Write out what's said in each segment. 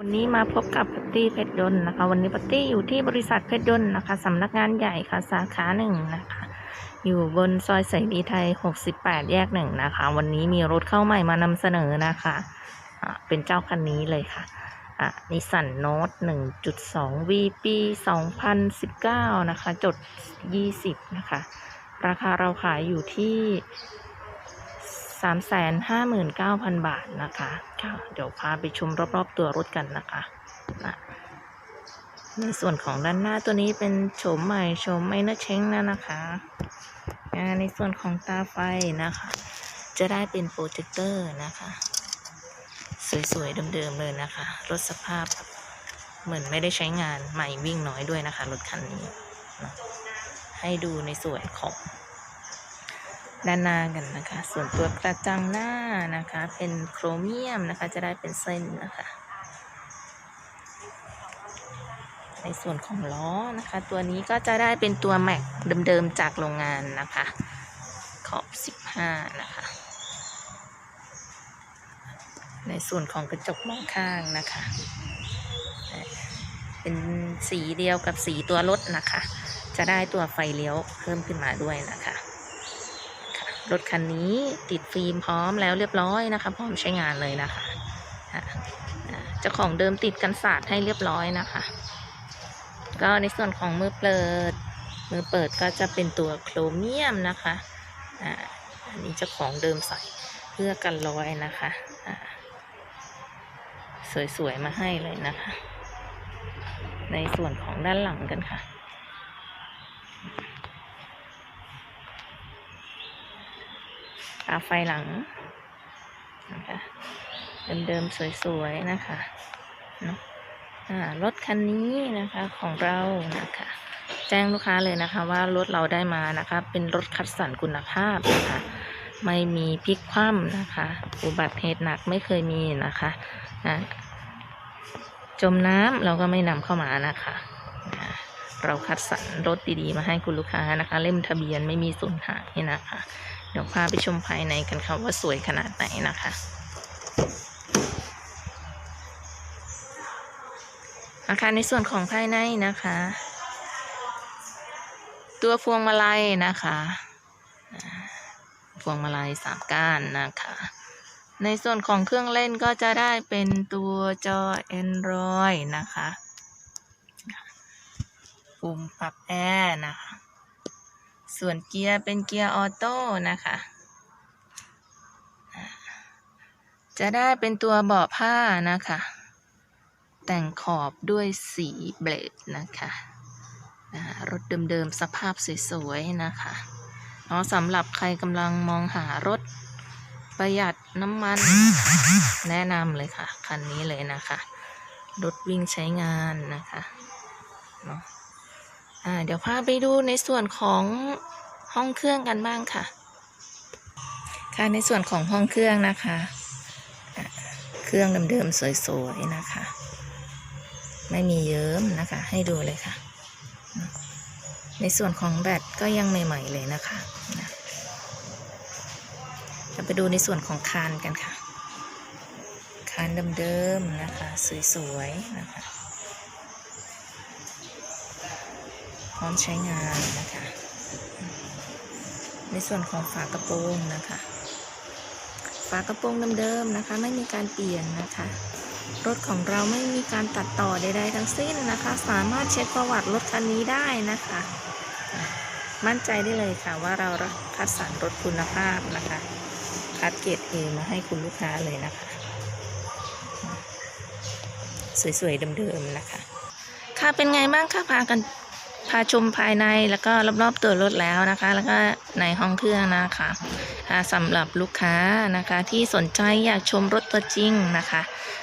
วันนี้มาพบกับพัตตี้เพชรยนต์นะคะ วันนี้พัตตี้อยู่ที่บริษัทเพชรยนต์นะคะสำนักงานใหญ่ค่ะสาขาหนึ่งนะคะ อยู่บนซอยเสรีไทย 68 แยกหนึ่งนะคะ วันนี้มีรถเข้าใหม่มานำเสนอนะคะะเป็นเจ้าคันนี้เลยค่ะนิสสันโนต1.2 V ปี 2019 นะคะ จด 20 นะคะ ราคาเราขายอยู่ที่ 359,000 บาทนะคะค่ะเดี๋ยวพาไปชมรอบๆตัวรถกันนะคะนะในส่วนของด้านหน้าตัวนี้เป็นโฉมใหม่โฉมไม่น่าเชงนะนะคะในส่วนของตาไฟนะคะ จะได้เป็นโปรเจคเตอร์นะคะ สวยๆเดิมๆเลยนะคะ รถสภาพเหมือนไม่ได้ใช้งานใหม่วิ่งน้อยด้วยนะคะ รถคันนี้นะให้ดูในส่วนของ ด้านหน้ากันนะคะ ส่วนตัวกระจังหน้านะคะ เป็นโครเมียมนะคะ จะได้เป็นเส้นนะคะ ในส่วนของล้อนะคะ ตัวนี้ก็จะได้เป็นตัวแม็กเดิมๆจากโรงงานนะคะ ขอบ 15 นะคะ ในส่วนของกระจกมองข้างนะคะ เป็นสีเดียวกับสีตัวรถนะคะ จะได้ตัวไฟเลี้ยวเพิ่มขึ้นมาด้วยนะคะ รถคันนี้ติดฟิล์มพร้อมแล้วเรียบร้อยนะคะ พร้อมใช้งานเลยนะคะอะอะเจ้าของเดิมติดกันศาสตร์ให้เรียบร้อยนะคะ ก็ในส่วนของมือเปิด มือเปิดก็จะเป็นตัวโครเมียมนะคะอันนี้เจ้าของเดิมใส่เพื่อกันรอยนะคะสวยๆมาให้เลยนะคะ ในส่วนของด้านหลังกันค่ะ ตาไฟหลังนะคะเดิมๆสวยๆนะคะเนาะรถคันนี้นะคะของเรานะคะ แจ้งลูกค้าเลยนะคะ ว่ารถเราได้มานะคะ เป็นรถคัดสรรคุณภาพนะคะ ไม่มีพลิกคว่ำนะคะ อุบัติเหตุหนักไม่เคยมีนะคะอะจมน้ำเราก็ไม่นำเข้ามานะคะอะเราคัดสรรรถดีๆ มาให้คุณลูกค้านะคะ เล่มทะเบียนไม่มีสูญหายนะคะ เดี๋ยวพาไปชมภายในกันค่ะว่าสวยขนาดไหนนะคะ อาคารในส่วนของภายในนะคะ ตัวพวงมาลัยนะคะพวงมาลัยสามก้านนะคะ ในส่วนของเครื่องเล่นก็จะได้เป็นตัวจอ Android นะคะ ปุ่มปรับแอร์นะคะ ส่วนเกียร์เป็นเกียร์ออโต้นะคะ จะได้เป็นตัวเบาะผ้านะคะ แต่งขอบด้วยสีเบลดนะคะรถเดิมๆสภาพสวยๆนะคะเนาะสำหรับใครกำลังมองหารถประหยัดน้ำมัน แนะนำเลยค่ะ คันนี้เลยนะคะ รถวิ่งใช้งานนะคะเนาะ อ่าเดี๋ยวพาไปดูในส่วนของห้องเครื่องกันบ้างค่ะ ค่ะในส่วนของห้องเครื่องนะคะะเครื่องเดิมๆสวยๆนะคะ ไม่มีเยิ้มนะคะ ให้ดูเลยค่ะ ในส่วนของแบตก็ยังใหม่ๆเลยนะคะนะเราไปดูในส่วนของคานกันค่ะ คานเดิมๆนะคะ สวยๆนะคะ พร้อมใช้งานนะคะ ในส่วนของฝากระโปรงนะคะ ฝากระโปรงเดิมๆนะคะ ไม่มีการเปลี่ยนนะคะ รถของเราไม่มีการตัดต่อใดๆทั้งสิ้นนะคะ สามารถเช็คประวัติรถคันนี้ได้นะคะ มั่นใจได้เลยค่ะว่าเราคัดสรรรถคุณภาพนะคะ คัดเกรดเอมาให้คุณลูกค้าเลยนะคะ สวยๆเดิมๆนะคะค่ะเป็นไงบ้างคะพากัน พาชมภายในแล้วก็รอบๆตัวรถแล้วนะคะ แล้วก็ในห้องเครื่องนะคะสำหรับลูกค้านะคะที่สนใจอยากชมรถตัวจริงนะคะ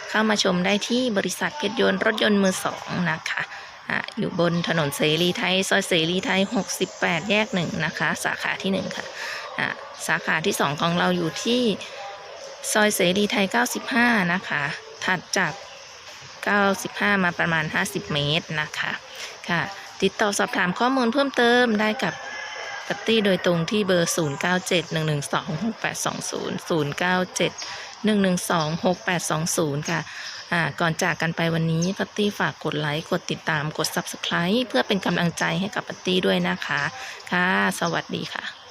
เข้ามาชมได้ที่บริษัทเพชรยนต์รถยนต์มือสองนะคะอยู่บนถนนเสรีไทย ซอยเสรีไทย 68 แยกหนึ่งนะคะ สาขาที่หนึ่งค่ะสาขาที่สองของเราอยู่ที่ซอยเสรีไทย 95 นะคะ ถัดจาก 95 มาประมาณ 50 เมตรนะคะค่ะ ติดต่อสอบถามข้อมูลเพิ่มเติมได้กับปัตตี้โดยตรงที่เบอร์ 0971126820 097 112 6820 ค่ะอ่าก่อนจากกันไปวันนี้พัตตี้ฝากกดไลค์ กดติดตาม กด Subscribe เพื่อเป็นกำลังใจให้กับพัตตี้ด้วยนะคะ ค่ะ สวัสดีค่ะ